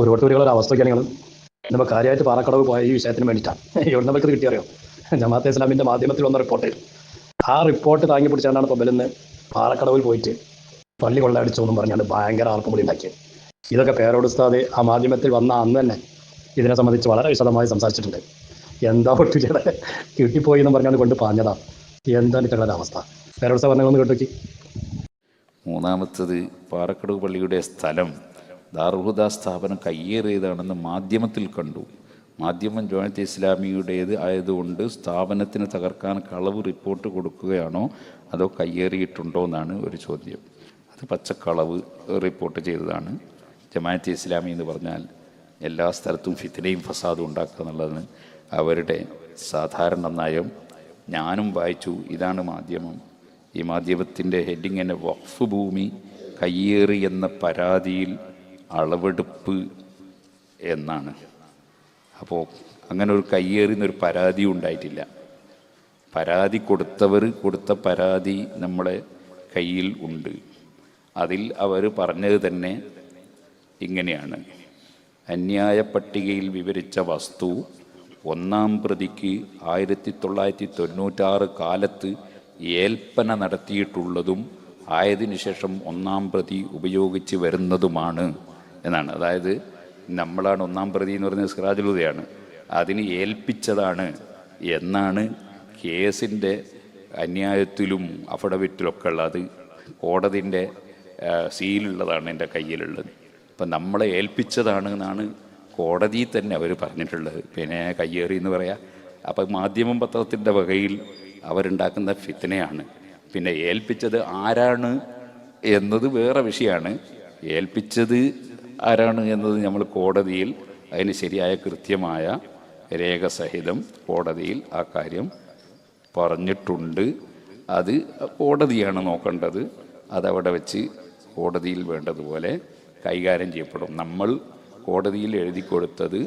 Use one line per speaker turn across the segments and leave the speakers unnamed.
ഒരുപാട് ഒരു അവസ്ഥയ്ക്ക് നിങ്ങൾ നമ്മൾ കാര്യമായിട്ട് പാറക്കടവ് പോയ ഈ വിഷയത്തിന് വേണ്ടിയിട്ടാണ്. എവിടെ നമുക്ക് ഇത് കിട്ടിയറിയോ? ജമാഅത്തെ ഇസ്ലാമിന്റെ മാധ്യമത്തിൽ വന്ന റിപ്പോർട്ട് ആ റിപ്പോർട്ട് താങ്ങി പിടിച്ചാണ് തൊമ്പലിന്ന് പാറക്കടവിൽ പോയിട്ട് പള്ളി കൊള്ളയടിച്ചു എന്നും പറഞ്ഞാണ് ഭയങ്കര ആർക്കുമുടി ഉണ്ടാക്കിയത്. ഇതൊക്കെ പേരോട് ഉസ്താദ് ആ മാധ്യമത്തിൽ വന്ന അന്ന് തന്നെ ഇതിനെ സംബന്ധിച്ച് വളരെ വിശദമായി സംസാരിച്ചിട്ടുണ്ട്. എന്താ പൊട്ടിച്ചത്? കിട്ടിപ്പോയി എന്ന് പറഞ്ഞാണ് കൊണ്ട് പാഞ്ഞതാ. എന്താണ് ഇത്തരം അവസ്ഥ? പേരോട് പറഞ്ഞു കേട്ടോക്കി.
മൂന്നാമത്തത് പാറക്കടവ് പള്ളിയുടെ സ്ഥലം. ദാർഹുദ സ്ഥാപനം കയ്യേറിയതാണെന്ന് മാധ്യമത്തിൽ കണ്ടു. മാധ്യമം ജോയിനത്ത് ഇസ്ലാമിയുടേത് ആയതുകൊണ്ട് സ്ഥാപനത്തിന് തകർക്കാൻ കളവ് റിപ്പോർട്ട് കൊടുക്കുകയാണോ അതോ കയ്യേറിയിട്ടുണ്ടോ എന്നാണ് ഒരു ചോദ്യം. അത് പച്ചക്കളവ് റിപ്പോർട്ട് ചെയ്തതാണ്. ജമാഅത്ത് ഇസ്ലാമി എന്ന് പറഞ്ഞാൽ എല്ലാ സ്ഥലത്തും ഫിത്തിനെയും ഫസാദും ഉണ്ടാക്കുക എന്നുള്ളതാണ് അവരുടെ സാധാരണ നയം. ഞാനും വായിച്ചു. ഇതാണ് മാധ്യമം. ഈ മാധ്യമത്തിന്റെ ഹെഡിങ് എന്നെ വഖഫ് ഭൂമി കയ്യേറി എന്ന പരാതിയിൽ അളവെടുപ്പ് എന്നാണ്. അപ്പോൾ അങ്ങനെ ഒരു കയ്യേറി പരാതി ഉണ്ടായിട്ടില്ല. പരാതി കൊടുത്തവർ കൊടുത്ത പരാതി നമ്മളെ കയ്യിൽ ഉണ്ട്. അതിൽ അവർ പറഞ്ഞത് തന്നെ ഇങ്ങനെയാണ്. അന്യായ പട്ടികയിൽ വിവരിച്ച വസ്തു ഒന്നാം പ്രതിക്ക് ആയിരത്തി തൊള്ളായിരത്തി തൊണ്ണൂറ്റാറ് കാലത്ത് ഏൽപ്പന നടത്തിയിട്ടുള്ളതും ആയതിനു ശേഷം ഒന്നാം പ്രതി ഉപയോഗിച്ച് വരുന്നതുമാണ്. എന്നാണ്. അതായത് നമ്മളാണ് ഒന്നാം പ്രതി എന്ന് പറയുന്നത് സിറാജുലുദയാണ് അതിന് ഏൽപ്പിച്ചതാണ് എന്നാണ് കേസിന്റെ അന്യായത്തിലും അഫിഡവിറ്റിലൊക്കെ ഉള്ളത് കോടതിന്റെ സീലുള്ളതാണ് എന്റെ കയ്യിലുള്ളത്. അപ്പം നമ്മളെ ഏൽപ്പിച്ചതാണ് എന്നാണ് കോടതി തന്നെ അവർ പറഞ്ഞിട്ടുള്ളത്. പിന്നെ കയ്യേറി എന്ന് പറയാം. അപ്പം മാധ്യമം പത്രത്തിന്റെ വകയിൽ അവരുണ്ടാക്കുന്ന ഫിത്തനയാണ് പിന്നെ ഏൽപ്പിച്ചത് ആരാണ് എന്നത് വേറെ വിഷയമാണ്. ഏൽപ്പിച്ചത് ആരാണ് എന്നത് നമ്മൾ കോടതിയിൽ അതിന് ശരിയായ കൃത്യമായ രേഖ സഹിതം കോടതിയിൽ ആ കാര്യം പറഞ്ഞിട്ടുണ്ട്. അത് കോടതിയാണ് നോക്കേണ്ടത്. അതവിടെ വെച്ച് കോടതിയിൽ വേണ്ടതുപോലെ കൈകാര്യം ചെയ്യപ്പെടും. നമ്മൾ കോടതിയിൽ എഴുതി കൊടുത്തത്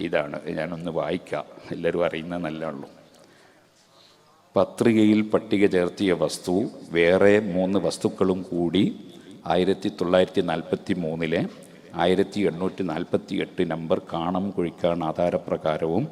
ഇതാണ്. ഞാനൊന്ന് വായിക്കാം. എല്ലാവരും അറിയുന്ന നല്ലതാണല്ലോ പത്രികയിൽ പട്ടിക ചേർത്തിയ വസ്തു വേറെ മൂന്ന് വസ്തുക്കളും കൂടി ആയിരത്തി തൊള്ളായിരത്തി നാൽപ്പത്തി മൂന്നിലെ ആയിരത്തി എണ്ണൂറ്റി നാൽപ്പത്തി എട്ട് നമ്പർ കാണം കുഴിക്കാൻ ആധാരപ്രകാരവും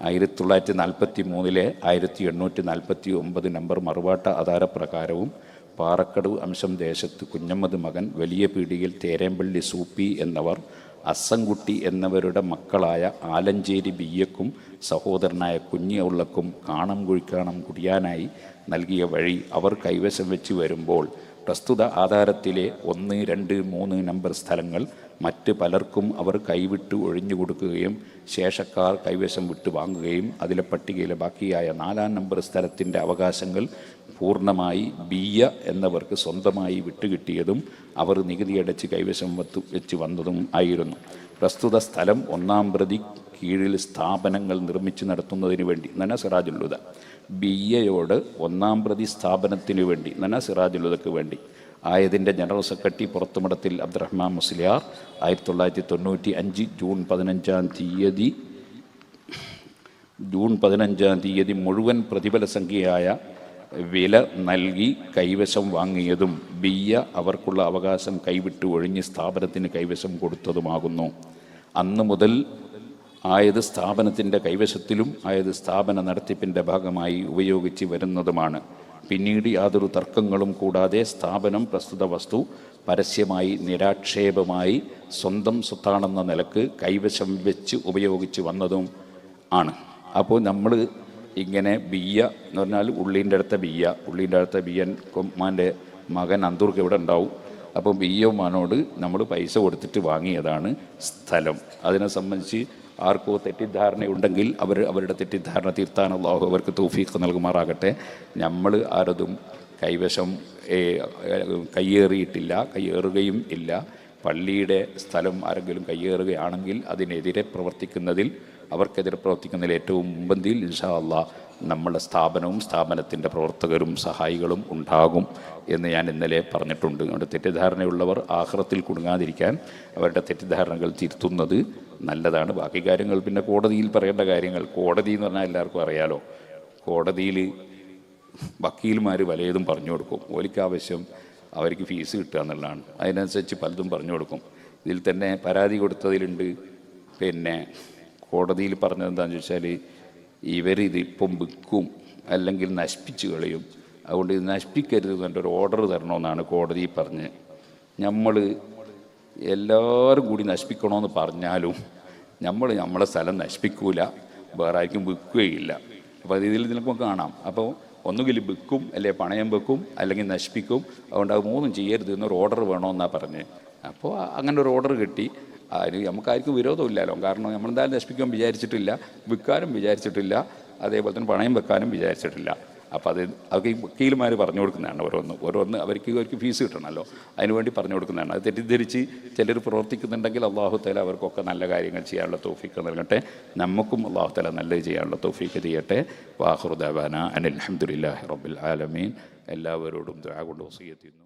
ആയിരത്തി തൊള്ളായിരത്തി നാൽപ്പത്തി മൂന്നിലെ ആയിരത്തി എണ്ണൂറ്റി നാൽപ്പത്തി ഒമ്പത് നമ്പർ മറുവാട്ട ആധാരപ്രകാരവും പാറക്കടവ് അംശം ദേശത്ത് കുഞ്ഞമ്മദ് മകൻ വലിയ പീടിയിൽ തേരേമ്പള്ളി സൂപ്പി എന്നവർ അസംകുട്ടി എന്നവരുടെ മക്കളായ ആലഞ്ചേരി ബിയ്യക്കും സഹോദരനായ കുഞ്ഞിയൗള്ളക്കും കാണം കുഴിക്കാണം കുടിയാനായി നൽകിയ വഴി അവർ കൈവശം വെച്ച് വരുമ്പോൾ പ്രസ്തുത ആധാരത്തിലെ ഒന്ന് രണ്ട് മൂന്ന് നമ്പർ സ്ഥലങ്ങൾ മറ്റ് പലർക്കും അവർ കൈവിട്ട് ഒഴിഞ്ഞു കൊടുക്കുകയും ശേഷക്കാർ കൈവശം വിട്ട് വാങ്ങുകയും അതിലെ പട്ടികയിലെ ബാക്കിയായ നാലാം നമ്പർ സ്ഥലത്തിന്റെ അവകാശങ്ങൾ പൂർണമായി ബിയ എന്നവർക്ക് സ്വന്തമായി വിട്ടുകിട്ടിയതും അവർ നികുതി അടച്ച് കൈവശം വത്ത് വെച്ച് വന്നതും ആയിരുന്നു. പ്രസ്തുത സ്ഥലം ഒന്നാം പ്രതി കീഴിൽ സ്ഥാപനങ്ങൾ നിർമ്മിച്ച് നടത്തുന്നതിന് വേണ്ടി. നന സിറാജുല്ലുദ. ബിയയോട് ഒന്നാം പ്രതി സ്ഥാപനത്തിന് വേണ്ടി നന സിറാജുല്ലുദക്ക് വേണ്ടി. ആയതിന്റെ ജനറൽ സെക്രട്ടറി പുറത്തുമടത്തിൽ അബ്ദുറഹ്മാൻ മുസ്ലിയാർ ആയിരത്തി തൊള്ളായിരത്തി തൊണ്ണൂറ്റി അഞ്ച് ജൂൺ പതിനഞ്ചാം തീയതി ജൂൺ പതിനഞ്ചാം തീയതി മുഴുവൻ പ്രതിഫല സംഖ്യയായ വില നൽകി കൈവശം വാങ്ങിയതും ബിയ അവർക്കുള്ള അവകാശം കൈവിട്ട് ഒഴിഞ്ഞ് സ്ഥാപനത്തിന് കൈവശം കൊടുത്തതുമാകുന്നു. അന്ന് മുതൽ ആയത് സ്ഥാപനത്തിന്റെ കൈവശത്തിലും ആയത് സ്ഥാപന നടത്തിപ്പിന്റെ ഭാഗമായി ഉപയോഗിച്ച് വരുന്നതുമാണ്. പിന്നീട് യാതൊരു തർക്കങ്ങളും കൂടാതെ സ്ഥാപനം പ്രസ്തുത വസ്തു പരസ്യമായി നിരാക്ഷേപമായി സ്വന്തം സ്വത്താണെന്ന നിലയ്ക്ക് കൈവശം വെച്ച് ഉപയോഗിച്ച് വന്നതും ആണ്. അപ്പോൾ നമ്മൾ ഇങ്ങനെ ബിയ്യ എന്ന് പറഞ്ഞാൽ ഉള്ളീന്റെ അടുത്ത ബിയ്യ ഉള്ളീന്റെ അടുത്ത ബിയ്യൻ കൊമ്മാന്റെ മകൻ അന്തൂർക്ക് ഇവിടെ ഉണ്ടാവും. അപ്പോൾ ബിയ്യമാനോട് നമ്മൾ പൈസ കൊടുത്തിട്ട് വാങ്ങിയതാണ് സ്ഥലം. അതിനെ സംബന്ധിച്ച് ആർക്കോ തെറ്റിദ്ധാരണയുണ്ടെങ്കിൽ അവർ അവരുടെ തെറ്റിദ്ധാരണ തീർത്താൻ അള്ളാഹു അവർക്ക് തൗഫീഖ് നൽകുമാറാകട്ടെ. നമ്മൾ ആരതും കൈവശം കയ്യേറിയിട്ടില്ല കയ്യേറുകയും ഇല്ല. പള്ളിയുടെ സ്ഥലം ആരെങ്കിലും കയ്യേറുകയാണെങ്കിൽ അതിനെതിരെ പ്രവർത്തിക്കുന്നതിൽ അവർക്കെതിരെ പ്രവർത്തിക്കുന്നതിൽ ഏറ്റവും മുമ്പന്തിയിൽ ഇൻഷാ അള്ളാ നമ്മുടെ സ്ഥാപനവും സ്ഥാപനത്തിന്റെ പ്രവർത്തകരും സഹായികളും ഉണ്ടാകും എന്ന് ഞാൻ ഇന്നലെ പറഞ്ഞിട്ടുണ്ട്. അതുകൊണ്ട് തെറ്റിദ്ധാരണയുള്ളവർ ആഹ്റത്തിൽ കുടുങ്ങാതിരിക്കാൻ അവരുടെ തെറ്റിദ്ധാരണകൾ തിരുത്തുന്നത് നല്ലതാണ്. ബാക്കി കാര്യങ്ങൾ പിന്നെ കോടതിയിൽ പറയേണ്ട കാര്യങ്ങൾ. കോടതി എന്ന് പറഞ്ഞാൽ എല്ലാവർക്കും അറിയാലോ. കോടതിയിൽ വക്കീൽമാർ പലതും പറഞ്ഞു കൊടുക്കും. ഓലിക്കാവശ്യം അവർക്ക് ഫീസ് കിട്ടുക എന്നുള്ളതാണ്. അതിനനുസരിച്ച് പലതും പറഞ്ഞു കൊടുക്കും. ഇതിൽ തന്നെ പരാതി കൊടുത്തതിലുണ്ട്. പിന്നെ കോടതിയിൽ പറഞ്ഞതെന്താണെന്ന് ചോദിച്ചാൽ ഇവരിത് ഇതിപ്പം വിൽക്കും അല്ലെങ്കിൽ നശിപ്പിച്ച് കളയും. അതുകൊണ്ട് ഇത് നശിപ്പിക്കരുത് എന്നിട്ട് ഒരു ഓർഡർ തരണമെന്നാണ് കോടതി പറഞ്ഞ്. നമ്മൾ എല്ലാവരും കൂടി നശിപ്പിക്കണമെന്ന് പറഞ്ഞാലും നമ്മൾ നമ്മളെ സ്ഥലം നശിപ്പിക്കൂല. വേറെ ആർക്കും വിൽക്കുകയില്ല. അപ്പോൾ അത് ഇതിൽ നമുക്ക് കാണാം. അപ്പോൾ ഒന്നുകിൽ വിൽക്കും അല്ലെങ്കിൽ പണയം വെക്കും അല്ലെങ്കിൽ നശിപ്പിക്കും. അതുകൊണ്ട് അത് മൂന്നും ചെയ്യരുത് എന്നൊരു ഓർഡർ വേണമെന്നാണ് പറഞ്ഞ്. അപ്പോൾ അങ്ങനെ ഒരു ഓർഡർ കിട്ടി. അതിന് നമുക്കാർക്കും വിരോധമില്ലല്ലോ. കാരണം നമ്മളെന്തായാലും നശിപ്പിക്കാൻ വിചാരിച്ചിട്ടില്ല. വിൽക്കാനും വിചാരിച്ചിട്ടില്ല. അതേപോലെ തന്നെ പണയം വെക്കാനും വിചാരിച്ചിട്ടില്ല. അപ്പോൾ അത് അതൊക്കെ ഈ വക്കീലുമാർ പറഞ്ഞു കൊടുക്കുന്നതാണ് ഓരോന്ന്. ഓരോന്ന് അവർക്ക് അവർക്ക് ഫീസ് കിട്ടണമല്ലോ. അതിനുവേണ്ടി പറഞ്ഞു കൊടുക്കുന്നതാണ്. അത് തെറ്റിദ്ധരിച്ച് ചിലർ പ്രവർത്തിക്കുന്നുണ്ടെങ്കിൽ അള്ളാഹു തല അവർക്കൊക്കെ നല്ല കാര്യങ്ങൾ ചെയ്യാനുള്ള തോഫിക്ക് നൽകട്ടെ. നമുക്കും അള്ളാഹു തല നല്ലത് ചെയ്യാനുള്ള തോഫിക്ക് ചെയ്യട്ടെ വാഹുർദാന അനിൽ അഹമ്മദില്ലാഹി റബ്ബിൽ ആലമീൻ. എല്ലാവരോടും കൊണ്ട് വസിയത്ത് ചെയ്യുന്നു.